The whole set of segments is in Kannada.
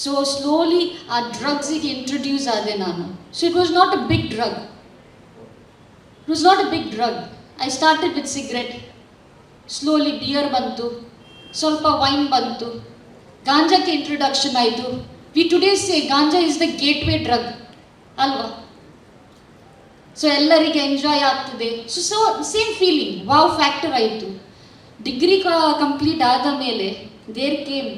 ಸೊ ಸ್ಲೋಲಿ ಆ ಡ್ರಗ್ಸಿಗೆ ಇಂಟ್ರೊಡ್ಯೂಸ್ ಆದೆ ನಾನು so it was not a big drug it was not a big drug I started with cigarette slowly beer ಬಂತು ಸ್ವಲ್ಪ ವೈನ್ ಬಂತು ಗಾಂಜಾಕ್ಕೆ ಇಂಟ್ರೊಡಕ್ಷನ್ ಆಯಿತು we today say ganja is the gateway drug ಅಲ್ವಾ ಸೊ ಎಲ್ಲರಿಗೆ ಎಂಜಾಯ್ ಆಗ್ತದೆ so so same feeling wow factor ಆಯಿತು ಡಿಗ್ರಿ ಕಂಪ್ಲೀಟ್ ಆದ ಮೇಲೆ there came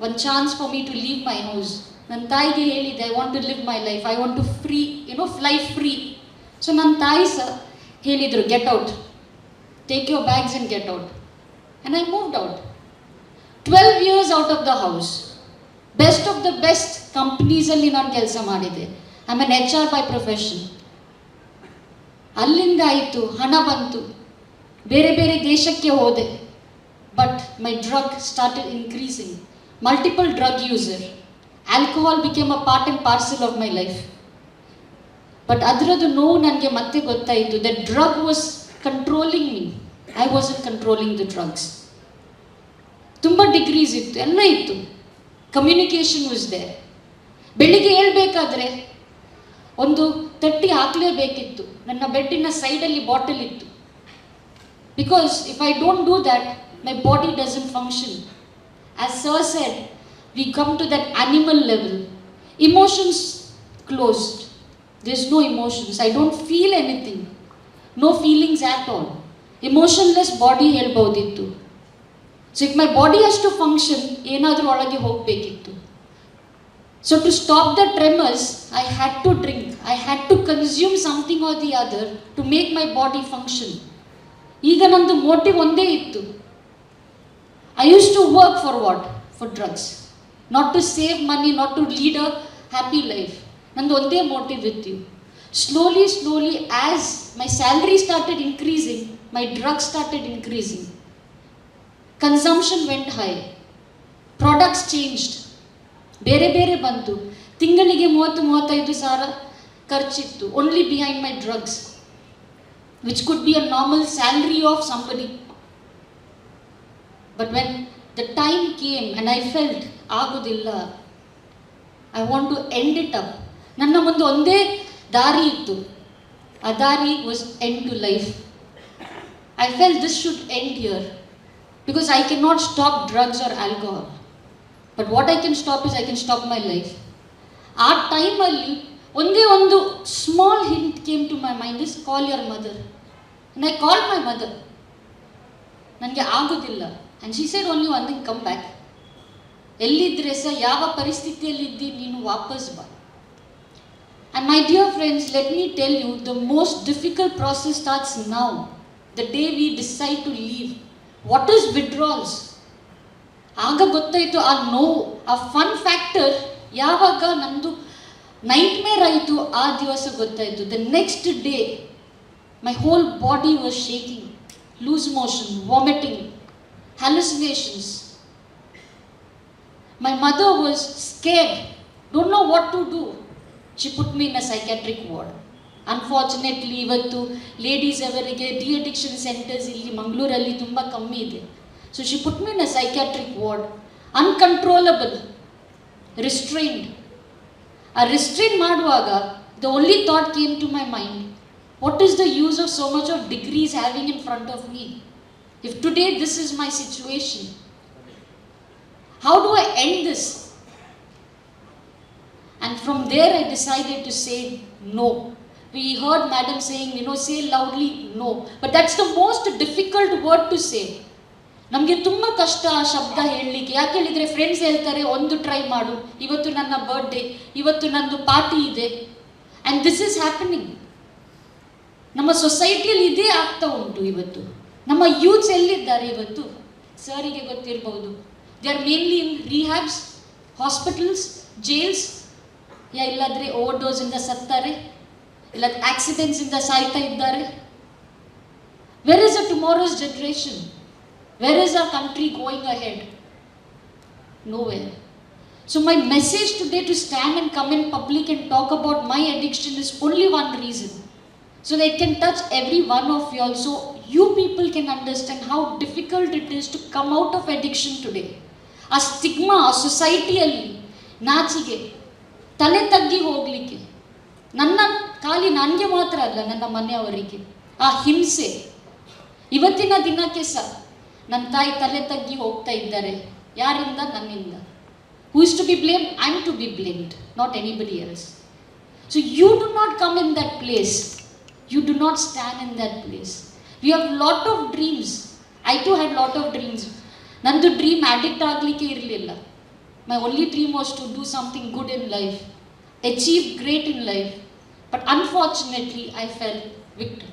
one chance for me to leave my house ನನ್ನ ತಾಯಿಗೆ ಹೇಳಿದೆ I want to live my life I want to free you know life free so ನನ್ನ ತಾಯಿ ಸಹ ಹೇಳಿದರು get out take your bags and get out and I moved out twelve years out of the house best of the best ಕಂಪ್ನೀಸಲ್ಲಿ ನಾನು ಕೆಲಸ ಮಾಡಿದೆ I am an H R by profession ಅಲ್ಲಿಂದ ಆಯಿತು, ಹಣ ಬಂತು. ಬೇರೆ ಬೇರೆ ದೇಶಕ್ಕೆ ಹೋದೆ. But my drug started increasing multiple drug user alcohol became a part and parcel of my life but ಅದರದ್ದು ನೋವು ನನಗೆ ಮತ್ತೆ ಗೊತ್ತಾಯಿತು the drug was controlling me I was in controlling the drugs ತುಂಬ ಡಿಗ್ರೀಸ್ ಇತ್ತು. ಎಲ್ಲ ಇತ್ತು. ಕಮ್ಯುನಿಕೇಷನ್ ವಾಸ್ ದೇ ಬೆಳಿಗ್ಗೆ ಹೇಳ್ಬೇಕಾದ್ರೆ ಒಂದು ತಟ್ಟಿ ಹಾಕಲೇಬೇಕಿತ್ತು. ನನ್ನ ಬೆಡ್ಡಿನ ಸೈಡಲ್ಲಿ ಬಾಟಲ್ ಇತ್ತು. Because if I don't do that my body doesn't function as sir said we come to that animal level emotions closed this no emotions I don't feel anything no feelings at all emotionless body ಹೇಳ್ಬೋದಿತ್ತು so if my body ಅಷ್ಟು ಫಂಕ್ಷನ್ ಏನಾದರೂ ಒಳಗೆ ಹೋಗಬೇಕಿತ್ತು. So to stop the tremors I had to drink I had to consume something or the other to make my body function ಈಗ ನಮ್ಮದು ಮೋಟಿವ್ ಒಂದೇ ಇತ್ತು. I use to work for what for drugs not to save money not to lead a happy life ನಂದು ಒಂದೇ ಮೋಟಿವ್ ಇತ್ತು. Slowly slowly as my salary started increasing my drugs started increasing consumption went high products changed ಬೇರೆ ಬೇರೆ ಬಂತು. ತಿಂಗಳಿಗೆ ಮೂವತ್ತು, ಮೂವತ್ತೈದು ಸಾವಿರ ಖರ್ಚಿತ್ತು. Only behind my drugs which could be a normal salary of somebody but when the time came and I felt ಆಗೋದಿಲ್ಲ I want to end it up ನನ್ನ ಮುಂದೆ ಒಂದೇ ದಾರಿ ಇತ್ತು. ಆ ದಾರಿ was end to life I felt this should end here because I can not stop drugs or alcohol but what I can stop is I can stop my life ಆ ಟೈಮಲ್ಲಿ ಒಂದೇ ಒಂದು small hint came to my mind is call your mother I call my mother ನನಗೆ ಆಗೋದಿಲ್ಲ and she said only one thing come back ಎಲ್ಲಿದ್ದರೆ ಸಹ ಯಾವ ಪರಿಸ್ಥಿತಿಯಲ್ಲಿದ್ದಿ ನೀನು ವಾಪಸ್ ಬಾ. And my dear friends let me tell you the most difficult process starts now the day we decide to leave what is withdrawals ಆಗ ಗೊತ್ತಾಯಿತು, ಆ ನೋವು, ಆ ಫನ್ ಫ್ಯಾಕ್ಟರ್ ಯಾವಾಗ ನಂದು ನೈಟ್ ಮೇರ್ ಆಯಿತು, ಆ ದಿವಸ ಗೊತ್ತಾಯಿತು. The next day my whole body was shaking loose motion vomiting hallucinations. My mother was scared, don't know what to do. She put me in a psychiatric ward. Unfortunately ಇವತ್ತು ಲೇಡೀಸ್ ಅವರಿಗೆ ಡಿ ಅಡಿಕ್ಷನ್ ಸೆಂಟರ್ಸ್ ಇಲ್ಲಿ ಮಂಗಳೂರಲ್ಲಿ ತುಂಬ ಕಮ್ಮಿ ಇದೆ. So she put me in a psychiatric ward uncontrollable restrained ಆ ರಿಸ್ಟ್ರೈನ್ ಮಾಡುವಾಗ the only thought came to my mind what is the use of so much of degrees having in front of me If today this is my situation, how do I end this? And from there I decided to say no. We heard Madam saying, you know, say loudly no. But that's the most difficult word to say. ನಮಗೆ ತುಂಬ ಕಷ್ಟ ಆ ಶಬ್ದ ಹೇಳಲಿಕ್ಕೆ ಯಾಕೆ ಹೇಳಿದರೆ ಫ್ರೆಂಡ್ಸ್ ಹೇಳ್ತಾರೆ ಒಂದು ಟ್ರೈ ಮಾಡು ಇವತ್ತು ನನ್ನ ಬರ್ಡೇ ಇವತ್ತು ನಂದು ಪಾರ್ಟಿ ಇದೆ ಆ್ಯಂಡ್ ದಿಸ್ ಈಸ್ ಹ್ಯಾಪನಿಂಗ್ ನಮ್ಮ ಸೊಸೈಟಿಯಲ್ಲಿ ಇದೇ ಆಗ್ತಾ ಉಂಟು ಇವತ್ತು ನಮ್ಮ ಯೂತ್ಸ್ ಎಲ್ಲಿದ್ದಾರೆ ಇವತ್ತು? ಸರಿಗೆ ಗೊತ್ತಿರಬಹುದು they are mainly in rehabs hospitals jails ಯಾ, ಇಲ್ಲಾದರೆ ಓವರ್ ಡೋಸಿಂದ ಸತ್ತಾರೆ, ಇಲ್ಲ ಆಕ್ಸಿಡೆಂಟ್ಸಿಂದ ಸಾಯ್ತಾ ಇದ್ದಾರೆ. Where is a tomorrow's generation where is a country going ahead nowhere so my message today to stand and come in public and talk about my addiction is only one reason so that it can touch every one of you also you people can understand how difficult it is to come out of addiction today. ಆ ಸ್ಟಿಗ್ಮಾ ಆ ಸೊಸೈಟಿಯಲ್ಲಿ ನಾಚಿಗೆ ತಲೆ ತಗ್ಗಿ ಹೋಗಲಿಕ್ಕೆ, ನನ್ನ ಖಾಲಿ ನನಗೆ ಮಾತ್ರ ಅಲ್ಲ, ನನ್ನ ಮನೆಯವರಿಗೆ ಆ ಹಿಂಸೆ. ಇವತ್ತಿನ ದಿನಕ್ಕೆ ಸಹ ನನ್ನ ತಾಯಿ ತಲೆ ತಗ್ಗಿ ಹೋಗ್ತಾ ಇದ್ದಾರೆ. ಯಾರಿಂದ? ನನ್ನಿಂದ. Who is to be blame I am to be blamed not anybody else so you do not come in that place you do not stand in that place we have lot of dreams I too had lot of dreams ನಂದು ಡ್ರೀಮ್ ಅಡಿಕ್ಟ್ ಆಗಲಿಕ್ಕೆ ಇರಲಿಲ್ಲ. My only dream was to do something good in life achieve great in life but unfortunately I fell victor